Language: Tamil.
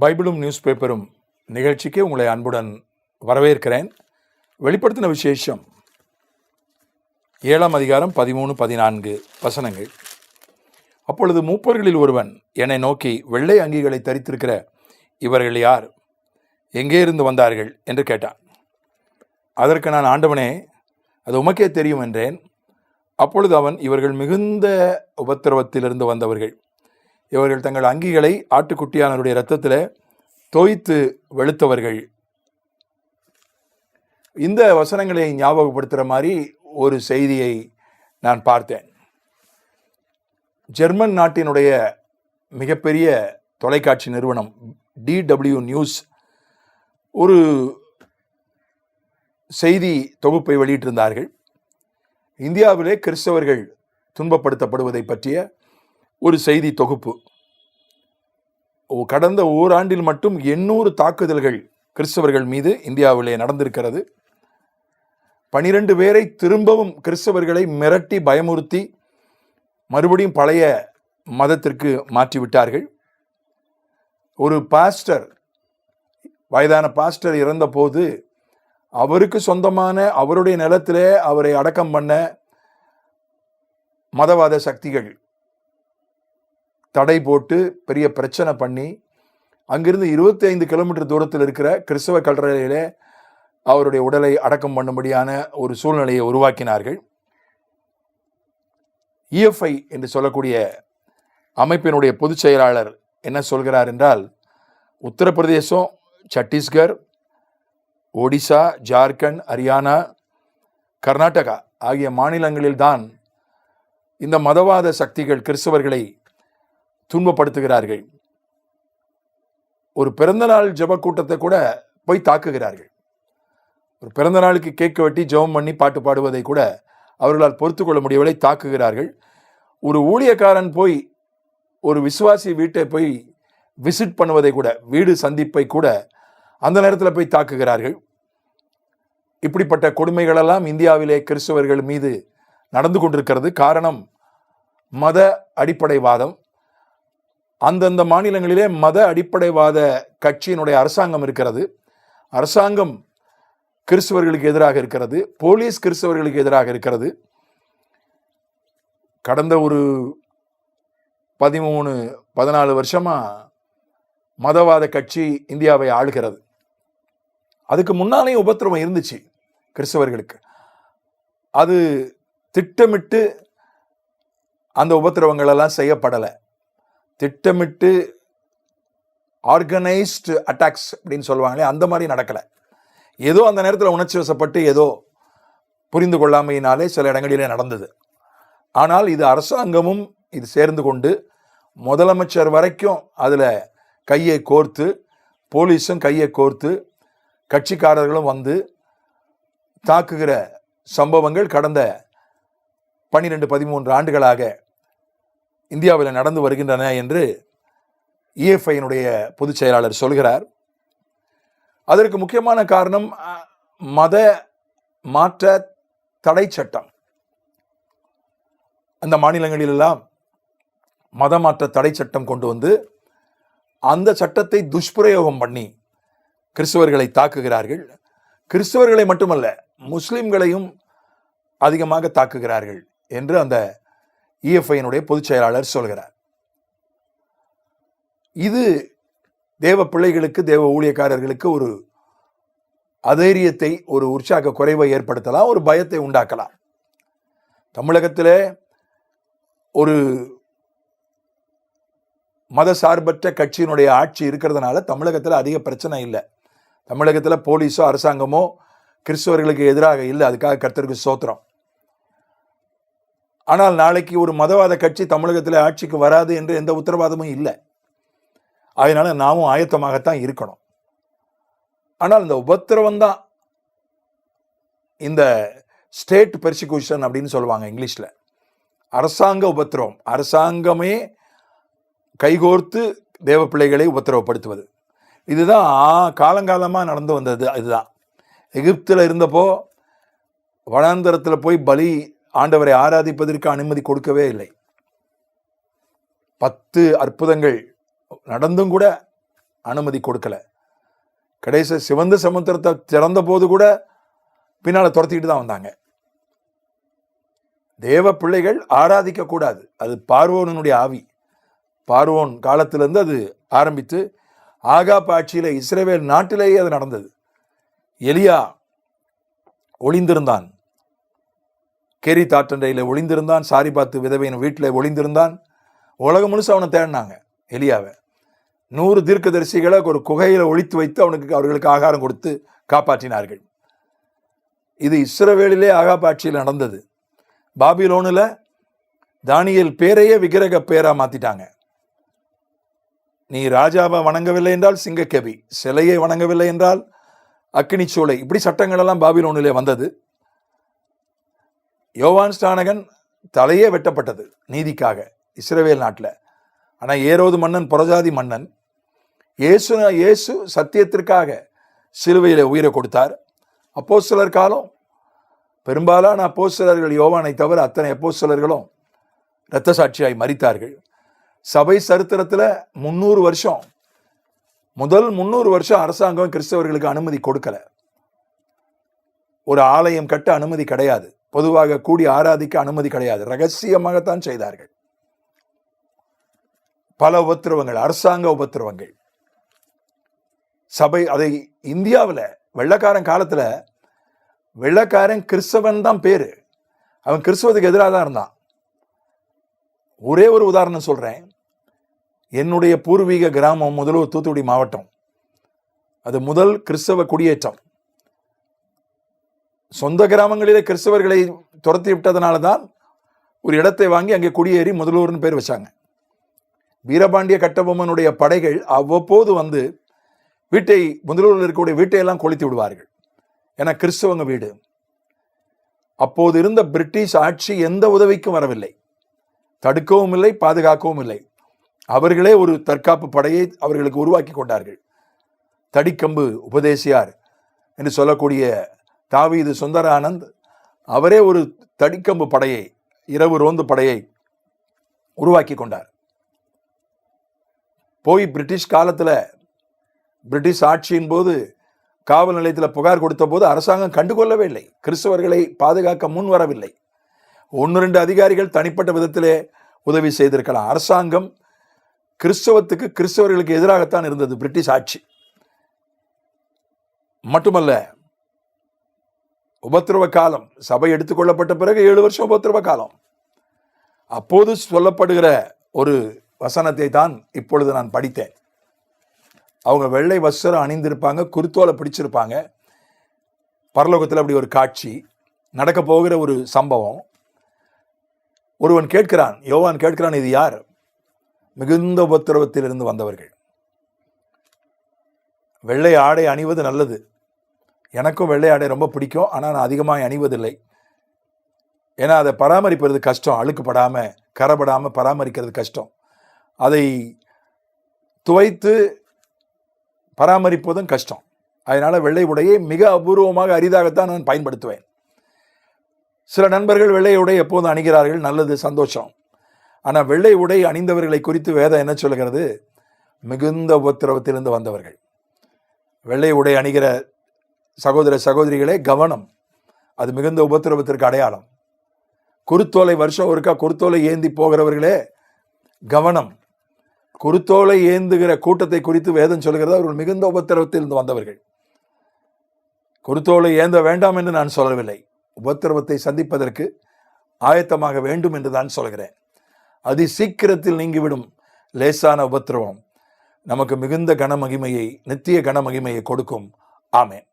பைபிளும் நியூஸ் பேப்பரும் நிகழ்ச்சிக்கு உங்களை அன்புடன் வரவேற்கிறேன். வெளிப்படுத்தின விசேஷம் ஏழாம் அதிகாரம் பதிமூணு பதினான்கு வசனங்கள். அப்பொழுது மூப்பர்களில் ஒருவன் என்னை நோக்கி வெள்ளை அங்கிகளை தரித்திருக்கிற இவர்கள் யார்? எங்கே இருந்து வந்தார்கள்? என்று கேட்டான். அதற்கு நான் ஆண்டவனே அது உமக்கே தெரியும் என்றேன். அப்பொழுது அவன் இவர்கள் மிகுந்த உபத்திரவத்திலிருந்து வந்தவர்கள். இவர்கள் தங்கள் அங்கிகளை ஆட்டுக்குட்டியானவருடைய இரத்தத்தில் தோய்த்து வெளுத்தவர்கள். இந்த வசனங்களை ஞாபகப்படுத்துகிற மாதிரி ஒரு செய்தியை நான் பார்த்தேன். ஜெர்மன் நாட்டினுடைய மிகப்பெரிய தொலைக்காட்சி நிறுவனம் டிடபிள்யூ நியூஸ் ஒரு செய்தி தொகுப்பை வெளியிட்டிருந்தார்கள். இந்தியாவிலே கிறிஸ்தவர்கள் துன்பப்படுத்தப்படுவதை பற்றிய ஒரு செய்தி தொகுப்பு. கடந்த ஓராண்டில் மட்டும் எண்ணூறு தாக்குதல்கள் கிறிஸ்தவர்கள் மீது இந்தியாவிலே நடந்திருக்கிறது. பனிரெண்டு பேரை திரும்பவும் கிறிஸ்தவர்களை மிரட்டி பயமுறுத்தி மறுபடியும் பழைய மதத்திற்கு மாற்றிவிட்டார்கள். ஒரு பாஸ்டர் வயதான பாஸ்டர் இறந்தபோது அவருக்கு சொந்தமான அவருடைய நிலத்திலே அவரை அடக்கம் பண்ண மதவாத சக்திகள் தடை போட்டு பெரிய பிரச்சனை பண்ணி அங்கிருந்து 25 கிலோமீட்டர் தூரத்தில் இருக்கிற கிறிஸ்தவ கல்லறையிலே அவருடைய உடலை அடக்கம் பண்ணும்படியான ஒரு சூழ்நிலையை உருவாக்கினார்கள். இஎஃப்ஐ என்று சொல்லக்கூடிய அமைப்பினுடைய பொதுச் செயலாளர் என்ன சொல்கிறார் என்றால் உத்தரப்பிரதேசம் சத்தீஸ்கர் ஒடிசா ஜார்க்கண்ட் ஹரியானா கர்நாடகா ஆகிய மாநிலங்களில்தான் இந்த மதவாத சக்திகள் கிறிஸ்தவர்களை துன்பப்படுத்துகிறார்கள். ஒரு பிறந்தநாள் ஜப கூட்டத்தை கூட போய் தாக்குகிறார்கள். ஒரு பிறந்த நாளுக்கு கேட்க வெட்டி ஜெபம் பண்ணி பாட்டு பாடுவதை கூட அவர்களால் பொறுத்து கொள்ள முடியவில்லை தாக்குகிறார்கள். ஒரு ஊழியக்காரன் போய் ஒரு விசுவாசி வீட்டை போய் விசிட் பண்ணுவதை கூட வீடு சந்திப்பை கூட அந்த நேரத்தில் போய் தாக்குகிறார்கள். இப்படிப்பட்ட கொடுமைகளெல்லாம் இந்தியாவிலே கிறிஸ்தவர்கள் மீது நடந்து கொண்டிருக்கிறது. காரணம் மத அடிப்படைவாதம் அந்தந்த மாநிலங்களிலே மத அடிப்படைவாத கட்சியினுடைய அரசாங்கம் இருக்கிறது. அரசாங்கம் கிறிஸ்தவர்களுக்கு எதிராக இருக்கிறது. போலீஸ் கிறிஸ்தவர்களுக்கு எதிராக இருக்கிறது. கடந்த ஒரு பதிமூணு பதினாலு வருஷமாக மதவாத கட்சி இந்தியாவை ஆளுகிறது. அதுக்கு முன்னாலேயும் உபத்திரவம் இருந்துச்சு கிறிஸ்தவர்களுக்கு. அது திட்டமிட்டு அந்த உபத்திரவங்களெல்லாம் செய்யப்படலை. திட்டமிட்டு ஆர்கனைஸ்டு அட்டாக்ஸ் அப்படின்னு சொல்லுவாங்களே அந்த மாதிரி நடக்கலை. ஏதோ அந்த நேரத்தில் உணர்ச்சி வசப்பட்டு ஏதோ புரிந்து கொள்ளாமையினாலே சில இடங்களிலே நடந்தது. ஆனால் இது அரசாங்கமும் இது சேர்ந்து கொண்டு முதலமைச்சர் வரைக்கும் அதில் கையை கோர்த்து போலீஸும் கையை கோர்த்து கட்சிக்காரர்களும் வந்து தாக்குகிற சம்பவங்கள் கடந்த பன்னிரெண்டு பதிமூன்று ஆண்டுகளாக இந்தியாவில் நடந்து வருகின்றன என்று இஎஃப்ஐயினுடைய பொதுச் செயலாளர் சொல்கிறார். அதற்கு முக்கியமான காரணம் மத மாற்ற தடை சட்டம். அந்த மாநிலங்களிலெல்லாம் மத மாற்ற தடை சட்டம் கொண்டு வந்து அந்த சட்டத்தை துஷ்பிரயோகம் பண்ணி கிறிஸ்தவர்களை தாக்குகிறார்கள். கிறிஸ்தவர்களை மட்டுமல்ல முஸ்லிம்களையும் அதிகமாக தாக்குகிறார்கள் என்று அந்த இஎஃப்ஐயினுடைய பொதுச் செயலாளர் சொல்கிறார். இது தேவ பிள்ளைகளுக்கு தேவ ஊழியக்காரர்களுக்கு ஒரு அதைரியத்தை ஒரு உற்சாக குறைவை ஏற்படுத்தலாம் ஒரு பயத்தை உண்டாக்கலாம். தமிழகத்தில் ஒரு மத சார்பற்ற கட்சியினுடைய ஆட்சி இருக்கிறதுனால தமிழகத்தில் அதிக பிரச்சனை இல்லை. தமிழகத்தில் போலீஸோ அரசாங்கமோ கிறிஸ்தவர்களுக்கு எதிராக இல்லை. அதுக்காக கர்த்தருக்கு சோத்திரம் ஆனால் நாளைக்கு ஒரு மதவாத கட்சி தமிழகத்தில் ஆட்சிக்கு வராது என்று எந்த உத்தரவாதமும் இல்லை. அதனால் நாமும் ஆயத்தமாகத்தான் இருக்கணும். ஆனால் இந்த உபத்திரவம் தான் இந்த ஸ்டேட் பெர்சிக்யூஷன் அப்படின்னு சொல்லுவாங்க இங்கிலீஷில். அரசாங்க உபத்திரவம். அரசாங்கமே கைகோர்த்து தேவ பிள்ளைகளை உபத்திரவப்படுத்துவது. இதுதான் காலங்காலமாக நடந்து வந்தது இதுதான். எகிப்தில் இருந்தப்போ வனாந்தரத்தில் போய் பலி ஆண்டவரை ஆராதிப்பதற்கு அனுமதி கொடுக்கவே இல்லை. பத்து அற்புதங்கள் நடந்தும் கூட அனுமதி கொடுக்கல. கடைசி சிவந்த சமுத்திரத்தை திறந்த போது கூட பின்னால் துரத்திக்கிட்டு தான் வந்தாங்க. தேவ பிள்ளைகள் ஆராதிக்க கூடாது. அது பார்வோனுடைய ஆவி. பார்வோன் காலத்திலிருந்து அது ஆரம்பித்து ஆகா ஆட்சியில இஸ்ரேவேல் நாட்டிலேயே அது நடந்தது. எலியா ஒளிந்திருந்தான். கேரி தாட்டண்டையில் ஒளிந்திருந்தான் சாரி பார்த்து விதவையின் வீட்டில் ஒளிந்திருந்தான். உலகம் முழுசு அவனை தேடினாங்க எலியாவை. நூறு தீர்க்கதரிசிகளை ஒரு குகையில் ஒழித்து வைத்து அவனுக்கு அவர்களுக்கு ஆகாரம் கொடுத்து காப்பாற்றினார்கள். இது இஸ்ரவேலிலே ஆகாப்பாட்சியில் நடந்தது. பாபிலோனில் தானியல் பேரையே விக்கிரக பேராக மாற்றிட்டாங்க நீ ராஜாவை வணங்கவில்லை என்றால் சிங்கக்கவி சிலையை வணங்கவில்லை என்றால் அக்னிச்சோலை இப்படி சட்டங்கள் எல்லாம் பாபிலோனிலே வந்தது. யோவான் ஸ்டானகன் தலையே வெட்டப்பட்டது நீதிக்காக இஸ்ரேவேல் நாட்டில். ஆனால் ஏரோது மன்னன் புறஜாதி மன்னன் இயேசு இயேசு சத்தியத்திற்காக சிலுவையில் உயிரை கொடுத்தார். அப்போ சிலர் காலம் பெரும்பாலான அப்போஸ்தலர்கள் யோவானை தவிர அத்தனை அப்போ சிலர்களும் இரத்த சாட்சியாய் மறித்தார்கள் சபை சரித்திரத்தில் முந்நூறு வருஷம் முதல் முந்நூறு வருஷம் அரசாங்கம் கிறிஸ்தவர்களுக்கு அனுமதி கொடுக்கல. ஒரு ஆலயம் கட்ட அனுமதி கிடையாது. பொதுவாக கூடி ஆராதிக்க அனுமதி கிடையாது. ரகசியமாகத்தான் செய்தார்கள். பல உபத்திரவங்கள் அரசாங்க உபத்திரவங்கள். சபை அதை இந்தியாவில் வெள்ளக்காரன் காலத்தில் வெள்ளக்காரன் கிறிஸ்தவன் தான் பேரு. அவன் கிறிஸ்தவத்துக்கு எதிராக தான் இருந்தான். ஒரே ஒரு உதாரணம் சொல்றேன். என்னுடைய பூர்வீக கிராமம் முதல்வர் தூத்துக்குடி மாவட்டம். அது முதல் கிறிஸ்தவ குடியேற்றம். சொந்த கிராமங்களிலே கிறிஸ்தவர்களை துரத்தி விட்டதனால தான் ஒரு இடத்தை வாங்கி அங்கே குடியேறி முதலூர்னு பேர் வச்சாங்க. வீரபாண்டிய கட்டபொம்மனுடைய படைகள் அவ்வப்போது வந்து வீட்டை முதலூரில் இருக்கக்கூடிய வீட்டையெல்லாம் கொளுத்தி விடுவார்கள். ஏன்னா கிறிஸ்தவங்க வீடு. அப்போது இருந்த பிரிட்டிஷ் ஆட்சி எந்த உதவிக்கும் வரவில்லை. தடுக்கவும் இல்லை பாதுகாக்கவும் இல்லை. அவர்களே ஒரு தற்காப்பு படையை அவர்களுக்கு உருவாக்கி கொண்டார்கள். தடிக்கம்பு உபதேசியார் என்று சொல்லக்கூடிய தாவீது சுந்தர ஆனந்த் அவரே ஒரு தடிக்கம்பு படையை இரவு ரோந்து படையை உருவாக்கி கொண்டார். போய் பிரிட்டிஷ் காலத்தில் பிரிட்டிஷ் ஆட்சியின் போது காவல் நிலையத்தில் புகார் கொடுத்த போது அரசாங்கம் கண்டுகொள்ளவே இல்லை. கிறிஸ்தவர்களை பாதுகாக்க முன் வரவில்லை. ஒன்று ரெண்டு அதிகாரிகள் தனிப்பட்ட விதத்திலே உதவி செய்திருக்கலாம். அரசாங்கம் கிறிஸ்தவத்துக்கு கிறிஸ்தவர்களுக்கு எதிராகத்தான் இருந்தது பிரிட்டிஷ் ஆட்சி. மட்டுமல்ல உபத்திரவ காலம் சபை எடுத்துக்கொள்ளப்பட்ட பிறகு ஏழு வருஷம் உபத்திரவ காலம் அப்போது சொல்லப்படுகிற ஒரு வசனத்தை தான் இப்பொழுது நான் படித்தேன். அவங்க வெள்ளை வஸ்திரம் அணிந்திருப்பாங்க குருத்தோலை பிடிச்சிருப்பாங்க. பரலோகத்தில் அப்படி ஒரு காட்சி நடக்க போகிற ஒரு சம்பவம். ஒருவன் கேட்கிறான் யோவான் கேட்கிறான் இது யார்? மிகுந்த உபத்திரவத்திலிருந்து வந்தவர்கள். வெள்ளை ஆடை அணிவது நல்லது. எனக்கும் வெள்ளை ஆடை ரொம்ப பிடிக்கும் ஆனால் நான் அதிகமாக அணிவதில்லை. ஏன்னா அதை பராமரிப்பது கஷ்டம். அழுக்குப்படாமல் கரப்படாமல் பராமரிக்கிறது கஷ்டம். அதை துவைத்து பராமரிப்பதும் கஷ்டம். அதனால் வெள்ளை உடையை மிக அபூர்வமாக அரிதாகத்தான் நான் பயன்படுத்துவேன். சில நண்பர்கள் வெள்ளை உடை எப்போதும் அணிகிறார்கள் நல்லது சந்தோஷம். ஆனால் வெள்ளை உடை அணிந்தவர்களை குறித்து வேதம் என்ன சொல்கிறது மிகுந்த உபத்திரவத்திலிருந்து வந்தவர்கள். வெள்ளை உடை அணிகிற சகோதர சகோதரிகளே கவனம். அது மிகுந்த உபத்திரவத்திற்கு அடையாளம். குருத்தோலை வருஷம் ஒருக்கா குருத்தோலை ஏந்தி போகிறவர்களே கவனம். குருத்தோலை ஏந்துகிற கூட்டத்தை குறித்து வேதம் சொல்கிறது? அவர்கள் மிகுந்த உபத்திரவத்திலிருந்து வந்தவர்கள். குருத்தோலை ஏந்த வேண்டாம் என்று நான் சொல்லவில்லை. உபத்திரவத்தை சந்திப்பதற்கு ஆயத்தமாக வேண்டும் என்று தான் சொல்கிறேன். அதி சீக்கிரத்தில் நீங்கிவிடும் லேசான உபத்திரவம். நமக்கு மிகுந்த கனமகிமையை நித்திய கனமகிமையை கொடுக்கும். ஆமேன்.